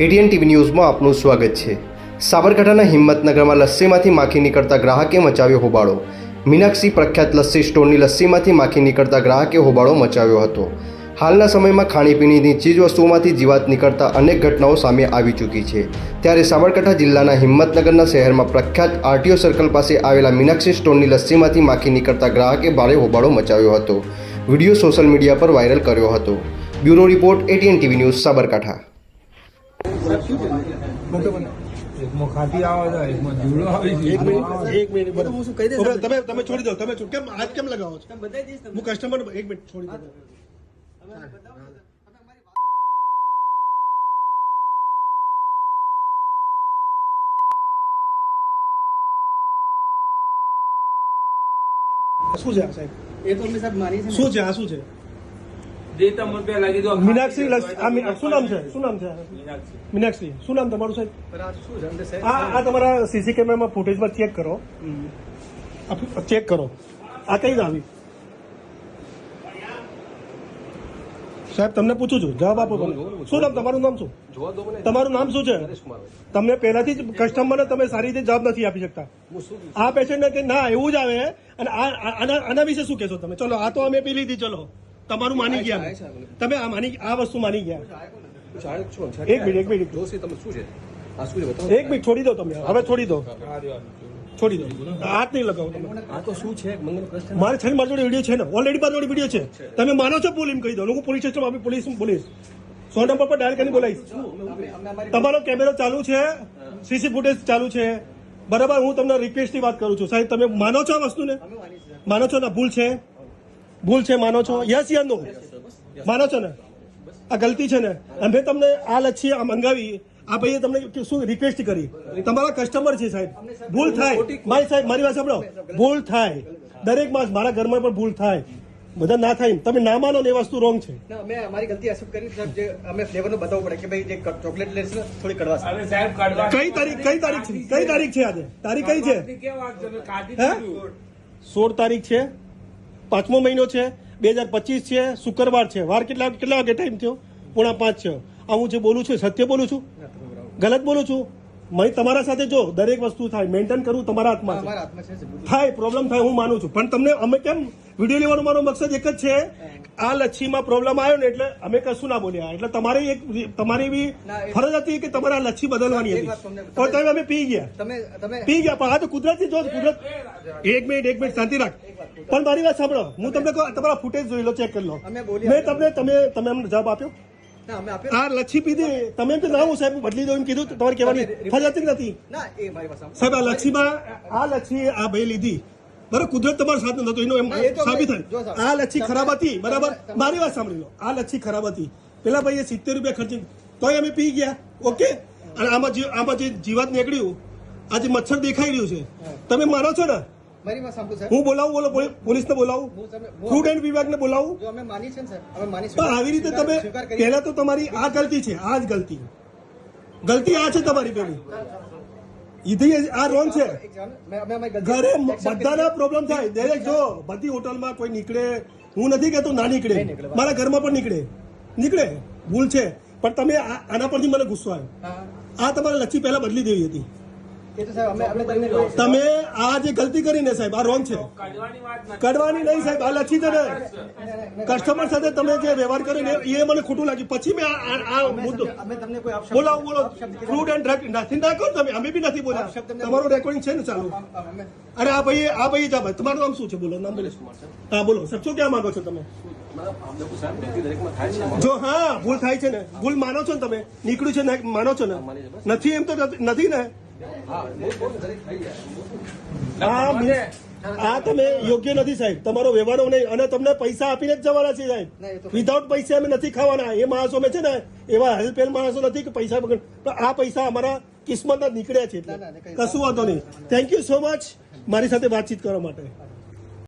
ATN TV ન્યૂઝમાં આપનું સ્વાગત છે. સાબરકાંઠાના હિંમતનગરમાં લસ્સીમાંથી માખી નીકળતા ગ્રાહકે મચાવ્યો હોબાળો. મીનાક્ષી પ્રખ્યાત લસ્સી સ્ટોરની લસ્સીમાંથી માખી નીકળતા ગ્રાહકે હોબાળો મચાવ્યો હતો. હાલના સમયમાં ખાણીપીણીની ચીજવસ્તુઓમાંથી જીવાત નીકળતા અનેક ઘટનાઓ સામે આવી ચૂકી છે. ત્યારે સાબરકાંઠા જિલ્લાના હિંમતનગરના શહેરમાં પ્રખ્યાત આરટીઓ સર્કલ પાસે આવેલા મીનાક્ષી સ્ટોરની લસ્સીમાંથી માખી નીકળતા ગ્રાહકે ભારે હોબાળો મચાવ્યો હતો. વીડિયો સોશિયલ મીડિયા પર વાયરલ કર્યો હતો. Bureau report, ATN TV news, Sabarkantha. એકમાં આવે છે એકમાં જીવડો આવે છે એક મિનિટ એક મિનિટ બરાબર હું શું કહી દઈશ તમે તમે છોડી દો તમે કેમ હાથ કેમ લગાવો છો હું કસ્ટમર એક મિનિટ છોડી દો શું છે આ સાહેબ? એ તો અમે સાહેબ માની છે શું છે આ શું છે? જે તમે પેલા કીધું મીનાક્ષી આ શું નામ છે? શું નામ છે? મીનાક્ષી. મીનાક્ષી. શું નામ તમારું સાહેબ? આ? આ આ તમારા સીસી કેમેરામાં ફૂટેજમાં ચેક કરો. ચેક કરો. આ કઈ આવી સાહેબ તમને પૂછું છું. જવાબ આપો તમે. શું નામ? તમારું નામ શું? તમારું નામ શું છે? તમને પહેલાથી જ કસ્ટમરને તમે સારી રીતે જવાબ નથી આપી શકતા. આ પેશન્ટને કે ના એવું જ આવે. અને આ આ- આના આના વિશે શું કહેશો તમે? ચલો આ તો અમે પી લીધી ચલો. તમારું માની ગયા. તમે આ માની આ વસ્તુ માની ગયા. એક મિનિટ એક મિનિટ એક મિનિટ. છોડી દો તમે. હવે છોડી દો. છોડી દો. હાથ નહીં લગાવો તમે. આ તો શું છે? પ્રશ્ન મારે છે. મારી જોડે વીડિયો છે ને. ઓલરેડી મારી જોડે વીડિયો છે. તમે માનો છો એમ કહી દો. હું પોલીસ સ્ટેશન આપી પોલીસ પોલીસ સો નંબર પર ડાયલ કરીને બોલાવીશ. તમારો કેમેરો ચાલુ છે. સીસી ફૂટેજ ચાલુ છે. બરાબર હું તમને રિક્વેસ્ટની વાત કરું છું. સાહેબ તમે માનો છો આ વસ્તુને? માનો છો ના ભૂલ છે? ભૂલ છે માનો છો? યસ યા નો માનો છો ને? આ ગલતી છે ને? અમે તમને આ લચ્છી આ મંગાવી. આ ભાઈએ તમને શું રિક્વેસ્ટ કરી? તમારા કસ્ટમર છે સાહેબ. ભૂલ થાય. મારી સાહેબ મારી વાત સાંભળો. ભૂલ થાય. દરેક માસ મારા ઘરમાં પણ ભૂલ થાય. બધા ના થાય તમે ના માનો ને એ વસ્તુ રોંગ છે. અમે અમારી ગલતી એક્સેપ્ટ કરી સાહેબ. જે અમે ફ્લેવરનું બતાવવું પડે કે ભાઈ જે ચોકલેટ ને થોડી કડવા હવે સાહેબ કાઢવા કઈ તારીખ કઈ તારીખ છે? કઈ તારીખ છે આજે? તારીખ કઈ છે? સોળ તારીખ છે? પાંચમો મહિનો છે બે હજાર પચીસ છે શુક્રવાર છે. વાર કેટલા કેટલા વાગે ટાઈમ થયો? પોણા પાંચ છે. આ હું જે બોલું છું સત્ય બોલું છું? ગલત બોલું છું? મેં તમારા સાથે જો દરેક વસ્તુ થાય મેન્ટેન કરવું તમારા હાથમાં છે. થાય પ્રોબ્લેમ થાય હું માનું છું. પણ તમને અમે કેમ વીડિયો લેવાનો મારો મકસદ એક જ છે? આ લચ્છીમાં પ્રોબ્લેમ આવ્યો ને એટલે અમે કશું ના બોલ્યા. એટલે તમારી એક તમારી બી ફરજ હતી કે તમારે આ લચ્છી બદલવાની હતી. પણ તમે અમે પી ગયા. તમે પી ગયા પણ આ તો કુદરતી જો કુદરત એક મિનિટ એક મિનિટ શાંતિ રાખ. પણ મારી વાત સાંભળો. હું તમને તમારા ફૂટેજ જોઈ લો ચેક કરી લો. મેં તમને તમે તમે અમને જવાબ આપ્યો? આ લચ્છી પીધી તમે એમ ના હું સાહેબ બદલી દો એમ કીધું તમારે કહેવાની ફરજ હતી નથી? મારી. સાહેબ આ લચ્છીમાં આ લચ્છી આ ભાઈ લીધી. બરાબર કુદરત તમારો સાથ નતો એનો એમ સાબિત થાય. આ લચ્છી ખરાબ હતી બરાબર? મારી વાત સાંભળી લો. આ લચ્છી ખરાબ હતી. પેલા ભાઈએ સિત્તેર રૂપિયા ખર્ચી તોય અમે પી ગયા. ઓકે? અને આમાં જે આમાં જે જીવાત નીકળ્યું આ જે મચ્છર દેખાઈ રહ્યું છે. તમે માનો છો ને? મારી વાત સાંભળો હું બોલાવું? બોલો પોલીસને બોલાવું? ફૂડ એન્ડ વિભાગને બોલાવું? જો અમે માની છે ને સાહેબ અમે માની આવી રીતે તમે પહેલા તો તમારી આ ગલતી છે આ જ ગલતી. ગલતી આ છે તમારી પેલી. આ રોંગ છે. ઘરે બધાના પ્રોબ્લેમ થાય. દરેક જો બધી હોટલમાં કોઈ નીકળે હું નથી કહેતો ના નીકળે. મારા ઘરમાં પણ નીકળે. નીકળે. ભૂલ છે. પણ તમે આના પરથી મને ગુસ્સો આવ્યો. આ તમારે લચ્છી પહેલા બદલી દેવી હતી. તમે આ જે ગલતી કરીને સાહેબ આ રોંગ છે. કાઢવાની કડવાની નહીં સાહેબ આ લખી છે ને કસ્ટમર સાથે તમે જે વ્યવહાર કર્યો ને એ મને ખોટું લાગ્યું. પછી મેં આ- મુદ્દો અમે તમને કોઈ અપશબ્દ- બોલાવો બોલો ફ્રૂટ એન્ડ ડ્રગ નથી ના કરો તમે અમે બી નથી બોલ્યા. તમારું રેકોર્ડિંગ છે ને ચાલુ? અરે આ ભાઈ આ ભાઈ જા ભાઈ તમારું નામ શું છે? બોલો નામ બોલો. હા બોલો. સાહેબ શું ક્યાં માંગો છો તમે? જો હા ભૂલ થાય છે ને. ભૂલ માનો છો ને તમે? નીકળ્યું છે ને માનો છો ને? નથી એમ તો નથી ને? આ તમે યોગ્ય નથી સાહેબ. તમારો વ્યવહારો નહીં અને તમને પૈસા આપીને જ જવાના છે સાહેબ. વિધાઉટ પૈસા અમે નથી ખાવાના. એ માણસો અમે છે ને એવા હેલ્પેલ માણસો નથી કે પૈસા વગર. તો આ પૈસા અમારા કિસ્મતના નીકળ્યા છે કશું વાંધો નહીં. થેન્ક યુ સો મચ મારી સાથે વાતચીત કરવા માટે.